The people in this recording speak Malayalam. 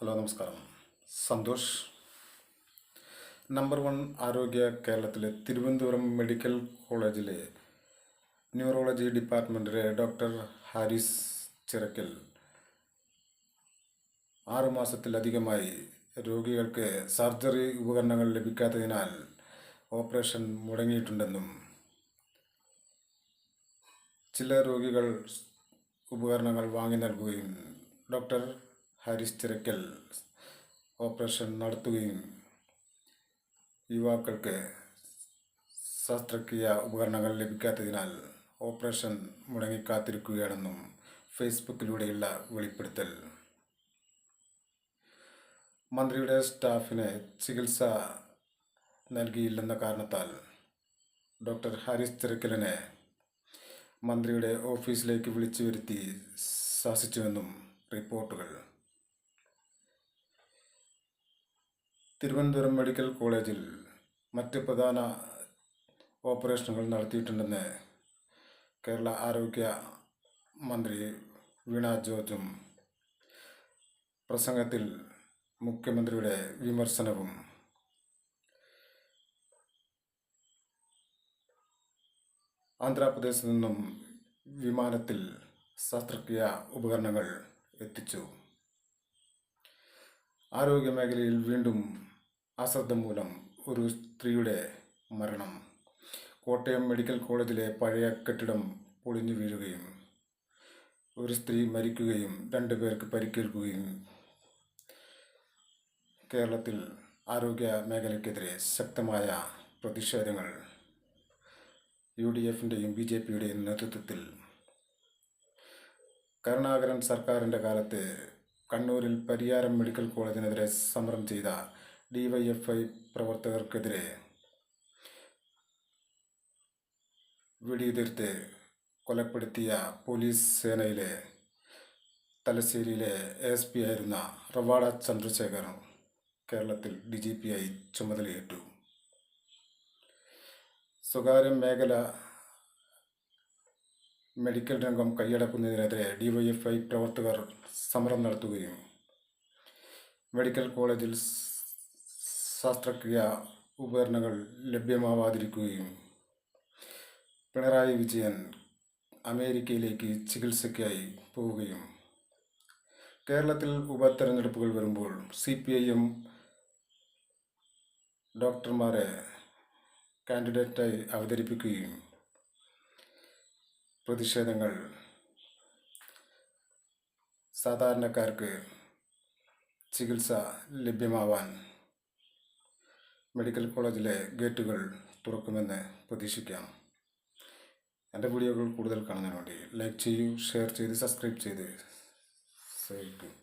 ഹലോ നമസ്കാരം. സന്തോഷ്. നമ്പർ വൺ ആരോഗ്യ കേരളത്തിലെ തിരുവനന്തപുരം മെഡിക്കൽ കോളേജിലെ ന്യൂറോളജി ഡിപ്പാർട്ട്മെന്റിലെ ഡോക്ടർ ഹാരിസ് ചിറക്കൽ ആറുമാസത്തിലധികമായി രോഗികൾക്ക് സർജറി ഉപകരണങ്ങൾ ലഭിക്കാത്തതിനാൽ ഓപ്പറേഷൻ മുടങ്ങിയിട്ടുണ്ടെന്നും ചില രോഗികൾ ഉപകരണങ്ങൾ വാങ്ങി നൽകുകയും ഡോക്ടർ ഹാരിസ് ചിറക്കൽ ഓപ്പറേഷൻ നടത്തുകയും യുവാക്കൾക്ക് ശസ്ത്രക്രിയ ഉപകരണങ്ങൾ ലഭിക്കാത്തതിനാൽ ഓപ്പറേഷൻ മുടങ്ങിക്കാത്തിരിക്കുകയാണെന്നും ഫേസ്ബുക്കിലൂടെയുള്ള വെളിപ്പെടുത്തൽ. മന്ത്രിയുടെ സ്റ്റാഫിന് ചികിത്സ നൽകിയില്ലെന്ന കാരണത്താൽ ഡോക്ടർ ഹാരിസ് തിരക്കലിനെ മന്ത്രിയുടെ ഓഫീസിലേക്ക് വിളിച്ചു വരുത്തി ശാസിച്ചുവെന്നും റിപ്പോർട്ടുകൾ. തിരുവനന്തപുരം മെഡിക്കൽ കോളേജിൽ മറ്റ് പ്രധാന ഓപ്പറേഷനുകൾ നടത്തിയിട്ടുണ്ടെന്ന് കേരള ആരോഗ്യ മന്ത്രി വീണ ജോർജും പ്രസംഗത്തിൽ മുഖ്യമന്ത്രിയുടെ വിമർശനവും ആന്ധ്രാപ്രദേശിൽ നിന്നും വിമാനത്തിൽ ശസ്ത്രക്രിയ ഉപകരണങ്ങൾ എത്തിച്ചു. ആരോഗ്യ മേഖലയിൽ വീണ്ടും അശ്രദ്ധ മൂലം ഒരു സ്ത്രീയുടെ മരണം. കോട്ടയം മെഡിക്കൽ കോളേജിലെ പഴയ കെട്ടിടം പൊളിഞ്ഞു വീഴുകയും ഒരു സ്ത്രീ മരിക്കുകയും രണ്ടു പേർക്ക് പരിക്കേൽക്കുകയും കേരളത്തിൽ ആരോഗ്യ മേഖലയ്ക്കെതിരെ ശക്തമായ പ്രതിഷേധങ്ങൾ. യു ഡി എഫിന്റെയും ബി ജെ പിയുടെയും നേതൃത്വത്തിൽ കരുണാകരൻ സർക്കാരിന്റെ കാലത്ത് കണ്ണൂരിൽ പരിയാരം മെഡിക്കൽ കോളേജിനെതിരെ സമരം ചെയ്ത ഡിവൈഎഫ്ഐ പ്രവർത്തകർക്കെതിരെ വെടിയുതിർത്ത് കൊലപ്പെടുത്തിയ പോലീസ് സേനയിലെ തലശ്ശേരിയിലെ എസ് പി ആയിരുന്ന റവാഡ ചന്ദ്രശേഖർ കേരളത്തിൽ ഡി ജി പി ആയി ചുമതലയേറ്റു. സ്വകാര്യ മേഖല മെഡിക്കൽ രംഗം കൈയടക്കുന്നതിനെതിരെ ഡിവൈഎഫ്ഐ പ്രവർത്തകർ സമരം നടത്തുകയും മെഡിക്കൽ കോളേജിൽ ശസ്ത്രക്രിയ ഉപകരണങ്ങൾ ലഭ്യമാവാതിരിക്കുകയും പിണറായി വിജയൻ അമേരിക്കയിലേക്ക് ചികിത്സയ്ക്കായി പോവുകയും. കേരളത്തിൽ ഉപതെരഞ്ഞെടുപ്പുകൾ വരുമ്പോൾ സി പി ഐ എം ഡോക്ടർമാരെ കാൻഡിഡേറ്റായി അവതരിപ്പിക്കുകയും. പ്രതിഷേധങ്ങൾ സാധാരണക്കാർക്ക് ചികിത്സ ലഭ്യമാവാൻ മെഡിക്കൽ കോളേജിലെ ഗേറ്റുകൾ തുറക്കുമെന്ന് പ്രതീക്ഷിക്കാം. എന്റെ വീഡിയോകൾ കൂടുതൽ കാണുന്നതിന് വേണ്ടി ലൈക്ക് ചെയ്യൂ ഷെയർ ചെയ്ത് സബ്സ്ക്രൈബ് ചെയ്ത് സേവിക്കും